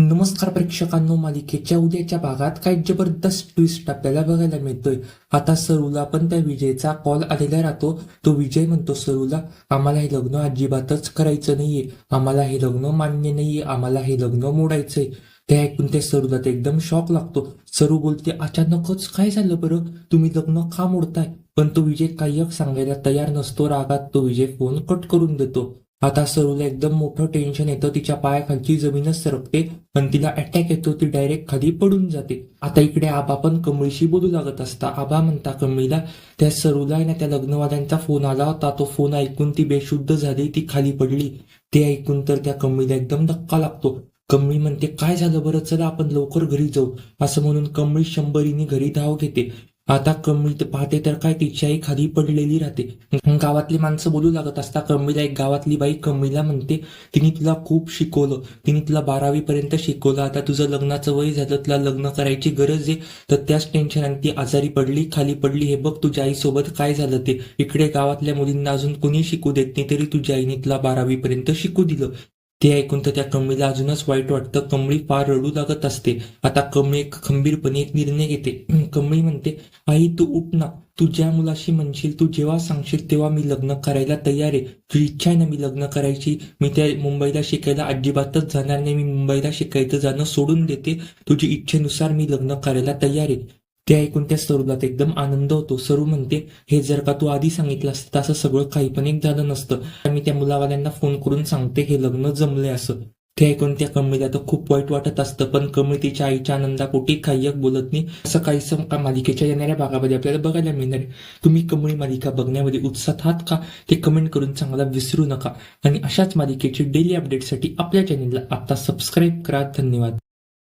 नमस्कार प्रेक्षकांनो मालिकेच्या उद्याच्या भागात काही जबरदस्त ट्विस्ट आपल्याला बघायला मिळतोय. आता सरूला पण त्या विजयचा कॉल आलेला राहतो. तो विजय म्हणतो सरूला आम्हाला हे लग्न अजिबातच करायचं नाहीये. आम्हाला हे लग्न मान्य नाहीये. आम्हाला हे लग्न मोडायचंय. ते ऐकून त्या सरूला ते एकदम शॉक लागतो. सरू बोलते अचानकच काय झालं बरं? तुम्ही लग्न का मोडताय? पण तो विजय काही सांगायला तयार नसतो. रागात तो विजय फोन कट करून देतो. आता सरूला एकदम मोठं टेन्शन येतं तिच्या पायाखालची जमीनच सरकते पण तिला अटॅक येतो ती डायरेक्ट खाली पडून जाते. आता इकडे आबा पण कमळीशी बोलू लागत असता. आबा म्हणता कमळीला त्या सरूला ना त्या लग्नवाल्यांचा फोन आला होता. तो फोन ऐकून ती बेशुद्ध झाली ती खाली पडली. ते ऐकून तर त्या कमळीला एकदम धक्का लागतो. कमळी म्हणते काय झालं बरं? चला आपण लवकर घरी जाऊ. असं म्हणून कमळी शंभरीने घरी धाव घेते. आता कमळीत पाहते तर काय तिची आई खाली पडलेली राहते. गावातली माणसं बोलू लागत असता कमळीला एक गावातली बाई कमळीला म्हणते तिने तुला खूप शिकवलं. तिने तुला बारावी पर्यंत शिकवलं. आता तुझं लग्नाचं वय झालं. तुला लग्न करायची गरज आहे. तर त्याच टेन्शनाने ती आजारी पडली खाली पडली. हे बघ तुझ्या आईसोबत काय झालं ते. इकडे गावातल्या मुलींना अजून कोणी शिकू देत नाही तरी तुझ्या आईने तुला बारावी पर्यंत शिकू दिलं. ते ऐकून तर त्या कमळीला अजूनच वाईट वाटतं. कमळी फार रडू लागत असते. आता कमळी खंबीरपणे एक निर्णय घेते. कमळी म्हणते आई तू उठ ना. तू ज्या मुलाशी म्हणशील तू जेव्हा सांगशील तेव्हा मी लग्न करायला तयार आहे. तुझी इच्छा आहे ना मी लग्न करायची? मी त्या मुंबईला शिकायला अजिबातच जाणार नाही. मी मुंबईला शिकायचं जाणं सोडून देते. तुझी इच्छेनुसार मी लग्न करायला तयार आहे. ते ऐकून त्या सरूला एकदम आनंद होतो सरू म्हणते हे जर का तू आधी सांगितलं असतं तर असं सगळं काही पण एक झालं नसतं. मी त्या मुलावाल्यांना फोन करून सांगते हे लग्न जमले असं. ते ऐकून त्या कमळीला तर खूप वाईट वाटत असतं पण कमळी तिच्या आईच्या आनंदापोटी काही एक बोलत नाही. असं काहीसं का मालिकेच्या येणाऱ्या भागामध्ये आपल्याला बघायला मिळणार आहे. तुम्ही कमळी मालिका बघण्यामध्ये उत्साहात आहात का? ते कमेंट करून चांगला विसरू नका. आणि अशाच मालिकेची डेली अपडेटसाठी आपल्या चॅनेलला आता सबस्क्राईब करा. धन्यवाद.